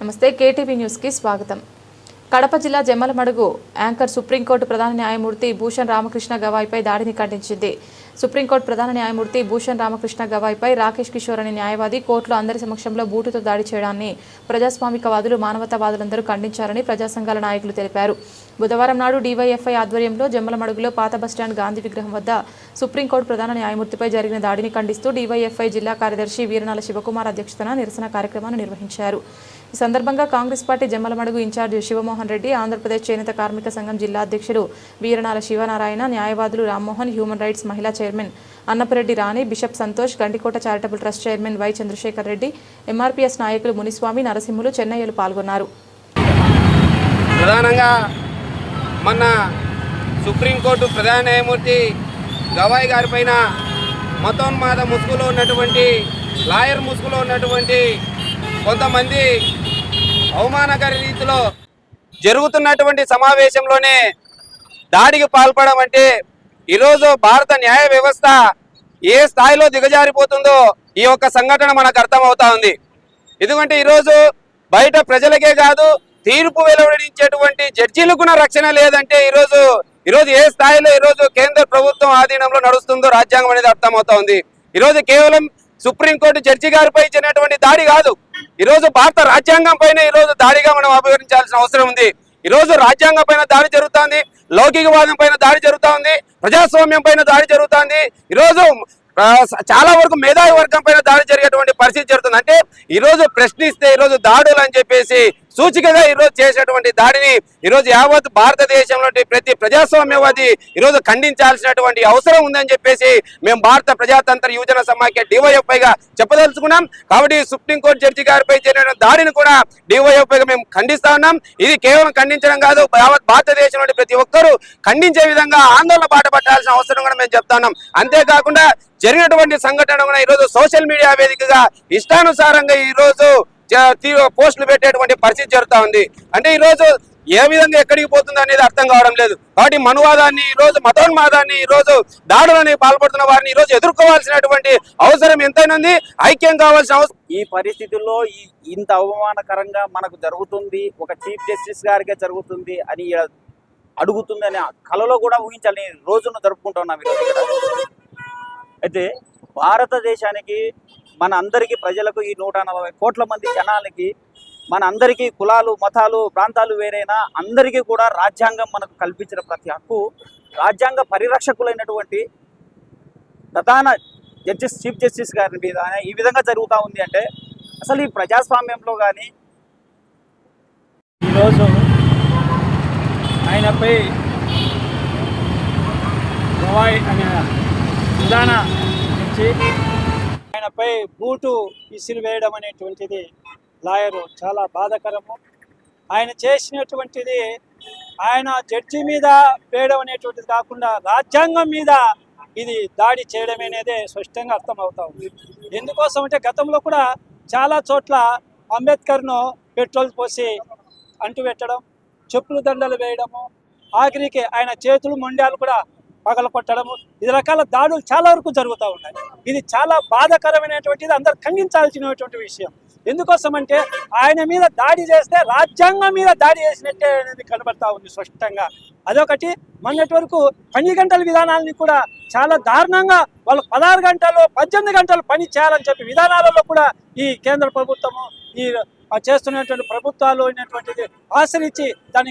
నమస్తే కేటీవీ న్యూస్కి స్వాగతం. కడప జిల్లా జమ్మలమడుగు యాంకర్ సుప్రీంకోర్టు ప్రధాన న్యాయమూర్తి భూషణ్ రామకృష్ణ గవాయిపై దాడిని ఖండించింది. సుప్రీంకోర్టు ప్రధాన న్యాయమూర్తి భూషణ్ రామకృష్ణ గవాయిపై రాకేష్ కిషోర్ అనే న్యాయవాది కోర్టులో అందరి సమక్షంలో బూటుతో దాడి చేయడాన్ని ప్రజాస్వామికవాదులు మానవతావాదులందరూ ఖండించారని ప్రజా సంఘాల నాయకులు తెలిపారు. బుధవారం నాడు డీవైఎఫ్ఐ ఆధ్వర్యంలో జమ్మలమడుగులో పాత బస్టాండ్ గాంధీ విగ్రహం వద్ద సుప్రీంకోర్టు ప్రధాన న్యాయమూర్తిపై జరిగిన దాడిని ఖండిస్తూ డీవైఎఫ్ఐ జిల్లా కార్యదర్శి వీరనాల శివకుమార్ అధ్యక్షతన నిరసన కార్యక్రమాన్ని నిర్వహించారు. ఈ సందర్భంగా కాంగ్రెస్ పార్టీ జమ్మలమడుగు ఇన్ఛార్జి శివమోహన్ రెడ్డి ఆంధ్రప్రదేశ్ చేనేత కార్మిక సంఘం జిల్లా అధ్యక్షులు వీరనాల శివనారాయణ న్యాయవాదులు రామ్మోహన్ హ్యూమన్ రైట్స్ మహిళా chairman Annapareddy Rani bishop Santosh Gandikota charitable trust chairman Y Chandrasekhar Reddy MRPS నాయకులు మునిస్వామి నరసింహులు చెన్నయ్యలు పాల్గొన్నారు. ప్రధానంగా మొన్న సుప్రీంకోర్టు ప్రధాన న్యాయమూర్తి గవాయి గారి పైన మతోన్మాద ముసుగులో ఉన్నటువంటి లాయర్ ముసుగులో ఉన్నటువంటి కొంతమంది అవమానకర రీతిలో జరుగుతున్నటువంటి సమావేశంలోనే దాడికి పాల్పడడం అంటే ఈరోజు భారత న్యాయ వ్యవస్థ ఏ స్థాయిలో దిగజారిపోతుందో ఈ యొక్క సంఘటన మనకు అర్థమవుతా ఉంది. ఎందుకంటే ఈరోజు బయట ప్రజలకే కాదు తీర్పు వెలువడించేటువంటి జడ్జీలకు కూడా రక్షణ లేదంటే ఈరోజు ఈరోజు ఏ స్థాయిలో ఈరోజు కేంద్ర ప్రభుత్వం ఆధీనంలో నడుస్తుందో రాజ్యాంగం అనేది అర్థమవుతా ఉంది. ఈరోజు కేవలం సుప్రీంకోర్టు జడ్జి గారిపై ఇచ్చినటువంటి దాడి కాదు. ఈరోజు భారత రాజ్యాంగం పైన ఈరోజు దాడిగా మనం అభివర్ణించాల్సిన అవసరం ఉంది. ఈరోజు రాజ్యాంగం పైన దాడి జరుగుతోంది. లౌకికవాదం పైన దాడి జరుగుతా ఉంది ప్రజాస్వామ్యం పైన దాడి జరుగుతోంది. ఈరోజు చాలా వరకు మేధావి వర్గం పైన దాడి జరిగేటువంటి పరిస్థితి జరుగుతుంది. అంటే ఈరోజు ప్రశ్నిస్తే ఈ రోజు దాడులు అని చెప్పేసి సూచికగా ఈరోజు చేసినటువంటి చేసేటువంటి దాడిని ఈరోజు యావత్ భారతదేశంలో ప్రతి ప్రజాస్వామ్యవాది ఈరోజు ఖండించాల్సినటువంటి అవసరం ఉందని చెప్పేసి మేము భారత ప్రజాతంత్ర యువజన సమాఖ్య డివైఎఫ్ఐగా చెప్పదలుచుకున్నాం. కాబట్టి సుప్రీంకోర్టు జడ్జి గారిపై జరిగిన దాడిని కూడా డివైఎఫ్ఐగా మేము ఖండిస్తా ఉన్నాం. ఇది కేవలం ఖండించడం కాదు యావత్ భారతదేశంలోని ప్రతి ఒక్కరూ ఖండించే విధంగా ఆందోళన బాట పట్టాల్సిన అవసరం కూడా మేము చెప్తా ఉన్నాం. అంతేకాకుండా జరిగినటువంటి సంఘటన కూడా ఈరోజు సోషల్ మీడియా వేదికగా ఇష్టానుసారంగా ఈరోజు తీవ్ర పోస్టులు పెట్టేటువంటి పరిస్థితి జరుగుతూ ఉంది. అంటే ఈరోజు ఏ విధంగా ఎక్కడికి పోతుంది అనేది అర్థం కావడం లేదు. కాబట్టి మనువాదాన్ని ఈ రోజు మతోన్మాదాన్ని ఈ రోజు దాడులని పాల్పడుతున్న వారిని ఈరోజు ఎదుర్కోవాల్సినటువంటి అవసరం ఎంతైనా ఉంది. ఐక్యం కావాల్సిన అవసరం ఈ పరిస్థితుల్లో ఈ ఇంత అవమానకరంగా మనకు జరుగుతుంది ఒక చీఫ్ జస్టిస్ గారికే జరుగుతుంది అని అడుగుతుంది అనే కలలో కూడా ఊహించాలని రోజును జరుపుకుంటున్నాం ఈరోజు ఇక్కడ. అయితే భారతదేశానికి మన అందరికీ ప్రజలకు ఈ నూట నలభై కోట్ల మంది జనాలకి మన అందరికీ కులాలు మతాలు ప్రాంతాలు వేరైనా అందరికీ కూడా రాజ్యాంగం మనకు కల్పించిన ప్రతి హక్కు రాజ్యాంగ పరిరక్షకులైనటువంటి ప్రధాన జస్టిస్ చీఫ్ జస్టిస్ గారి మీద ఈ విధంగా జరుగుతూ ఉంది అంటే అసలు ఈ ప్రజాస్వామ్యంలో కానీ ఈరోజు ఆయనపై గవాయ్ అనే విధాన నుంచి ఆయనపై బూటు విసిరి వేయడం అనేటువంటిది లాయరు చాలా బాధకరము. ఆయన చేసినటువంటిది ఆయన జడ్జి మీద వేయడం అనేటువంటిది కాకుండా రాజ్యాంగం మీద ఇది దాడి చేయడం అనేది స్పష్టంగా అర్థమవుతా ఉంది. ఎందుకోసం అంటే గతంలో కూడా చాలా చోట్ల అంబేద్కర్ను పెట్రోల్ పోసి అంటుపెట్టడం చెప్పులు దండలు వేయడము ఆఖరికి ఆయన చేతులు మొండాలు కూడా పగల కొట్టడము ఇది రకాల దాడులు చాలా వరకు జరుగుతూ ఉన్నాయి. ఇది చాలా బాధాకరమైనటువంటిది అందరు ఖండించాల్సినటువంటి విషయం. ఎందుకోసం అంటే ఆయన మీద దాడి చేస్తే రాజ్యాంగం మీద దాడి చేసినట్టే అనేది కనబడతా ఉంది స్పష్టంగా. అదొకటి. మొన్నటి వరకు పని గంటల విధానాలని కూడా చాలా దారుణంగా వాళ్ళు పదహారు గంటలు పద్దెనిమిది గంటలు పని చేయాలని చెప్పి విధానాలలో కూడా ఈ కేంద్ర ప్రభుత్వము ఈ చేస్తున్నటువంటి ప్రభుత్వాలు అనేటువంటిది ఆశ్రయించి దాన్ని